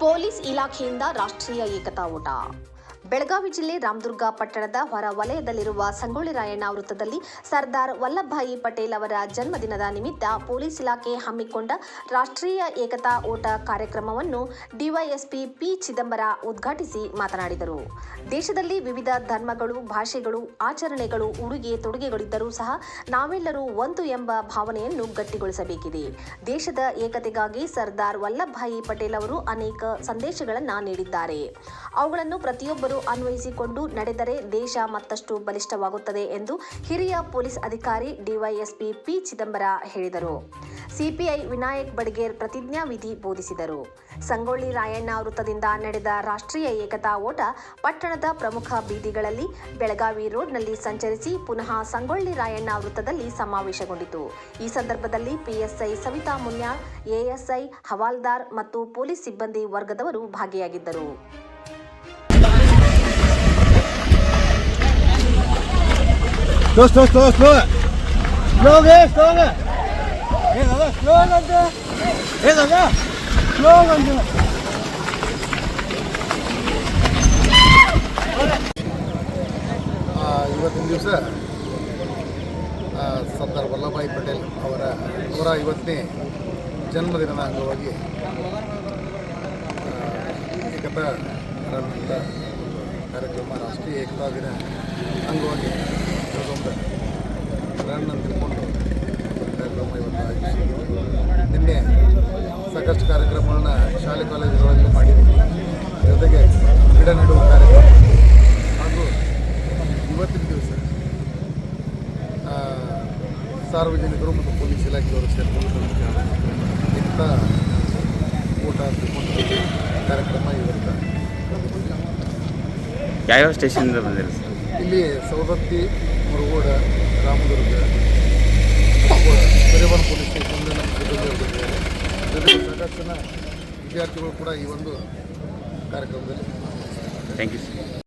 Police ಇಲಾಖೆಯಿಂದ ರಾಷ್ಟ್ರೀಯ ಏಕತಾ ಓಟ. ಬೆಳಗಾವಿ ಜಿಲ್ಲೆ ರಾಮದುರ್ಗ ಪಟ್ಟಣದ ಹೊರ ವಲಯದಲ್ಲಿರುವ ಸಂಗೊಳ್ಳಿ ರಾಯಣ್ಣ ವೃತ್ತದಲ್ಲಿ ಸರ್ದಾರ್ ವಲ್ಲಭಭಾಯಿ ಪಟೇಲ್ ಅವರ ಜನ್ಮದಿನದ ನಿಮಿತ್ತ ಪೊಲೀಸ್ ಇಲಾಖೆ ಹಮ್ಮಿಕೊಂಡ ರಾಷ್ಟ್ರೀಯ ಏಕತಾ ಓಟ ಕಾರ್ಯಕ್ರಮವನ್ನು ಡಿವೈಎಸ್ಪಿ ಪಿ ಚಿದಂಬರ ಉದ್ಘಾಟಿಸಿ ಮಾತನಾಡಿದರು. ದೇಶದಲ್ಲಿ ವಿವಿಧ ಧರ್ಮಗಳು, ಭಾಷೆಗಳು, ಆಚರಣೆಗಳು ಉಡುಗೆ ತೊಡುಗೆಗಳಿದ್ದರೂ ಸಹ ನಾವೆಲ್ಲರೂ ಒಂದು ಎಂಬ ಭಾವನೆಯನ್ನು ಗಟ್ಟಿಗೊಳಿಸಬೇಕಿದೆ. ದೇಶದ ಏಕತೆಗಾಗಿ ಸರ್ದಾರ್ ವಲ್ಲಭಭಾಯಿ ಪಟೇಲ್ ಅವರು ಅನೇಕ ಸಂದೇಶಗಳನ್ನು ನೀಡಿದ್ದಾರೆ. ಅವುಗಳನ್ನು ಪ್ರತಿಯೊಬ್ಬರು ಅನ್ವಯಿಸಿಕೊಂಡು ನಡೆದರೆ ದೇಶ ಮತ್ತಷ್ಟು ಬಲಿಷ್ಠವಾಗುತ್ತದೆ ಎಂದು ಹಿರಿಯ ಪೊಲೀಸ್ ಅಧಿಕಾರಿ ಡಿವೈಎಸ್ಪಿ ಪಿ ಚಿದಂಬರ ಹೇಳಿದರು. ಸಿಪಿಐ ವಿನಾಯಕ್ ಬಡಿಗೇರ್ ಪ್ರತಿಜ್ಞಾ ವಿಧಿ ಬೋಧಿಸಿದರು. ಸಂಗೊಳ್ಳಿ ರಾಯಣ್ಣ ವೃತ್ತದಿಂದ ನಡೆದ ರಾಷ್ಟ್ರೀಯ ಏಕತಾ ಓಟ ಪಟ್ಟಣದ ಪ್ರಮುಖ ಬೀದಿಗಳಲ್ಲಿ ಬೆಳಗಾವಿ ರೋಡ್ನಲ್ಲಿ ಸಂಚರಿಸಿ ಪುನಃ ಸಂಗೊಳ್ಳಿ ರಾಯಣ್ಣ ವೃತ್ತದಲ್ಲಿ ಸಮಾವೇಶಗೊಂಡಿತು. ಈ ಸಂದರ್ಭದಲ್ಲಿ ಪಿಎಸ್ಐ ಸವಿತಾ ಮುನ್ಯಾ, ಎಎಸ್ಐ ಹವಾಲ್ದಾರ್ ಮತ್ತು ಪೊಲೀಸ್ ಸಿಬ್ಬಂದಿ ವರ್ಗದವರು ಭಾಗಿಯಾಗಿದ್ದರು. Slow slow. Slå ಗೆ slow ಗೆ. Slå ದಾದಾ, slå ಆಗಂತೆ. ಏ ದಾದಾ, slow ಆಗಂತೆ. ಆ, ಇವತ್ತಿನ ದಿವಸ ಸರ್ದಾರ್ ವಲ್ಲಭಾಯಿ ಪಟೇಲ್ ಅವರ ನೂರ ಐವತ್ತನೇ ಜನ್ಮದಿನದ ಅಂಗವಾಗಿ ಏಕತಾ ಅಂತ ಒಂದು ಕಾರ್ಯಕ್ರಮ ರಾಷ್ಟ್ರೀಯ ಏಕತಾ ದಿನ ಅಂಗವಾಗಿ ಅಂತ ತಿಳ್ಕೊಂಡು ಕಾರ್ಯಕ್ರಮ ಇವತ್ತು ಆಯೋಜಿಸಿದ್ದೀವಿ. ನಿನ್ನೆ ಸಾಕಷ್ಟು ಕಾರ್ಯಕ್ರಮಗಳನ್ನ ಶಾಲೆ ಕಾಲೇಜುಗಳಲ್ಲಿ ಮಾಡಿದ್ದೀವಿ. ಜೊತೆಗೆ ಗಿಡ ನೆಡುವ ಕಾರ್ಯಕ್ರಮ. ಹಾಗೂ ಇವತ್ತಿನ ದಿವಸ ಸಾರ್ವಜನಿಕರು ಮತ್ತು ಪೊಲೀಸ್ ಇಲಾಖೆಯವರು ಸೇರಿಕೊಂಡು ಇಂಥ ಊಟ ತಿಳ್ಕೊಂಡು ಕಾರ್ಯಕ್ರಮ ಇವತ್ತು. ಯಾವ್ಯಾವ ಸ್ಟೇಷನಿಂದ ಬಂದಿರಿ ಸರ್ ಇಲ್ಲಿ ಸವದತ್ತಿ ಮುರುಗೋಡ ರಾಮದುರ್ಗ ಪರಿವಾರ ಪೊಲೀಸ್ ಸ್ಟೇಷನ್ ವಿದ್ಯಾರ್ಥಿಗಳು ಕೂಡ ಈ ಒಂದು ಕಾರ್ಯಕ್ರಮದಲ್ಲಿ ಥ್ಯಾಂಕ್ ಯು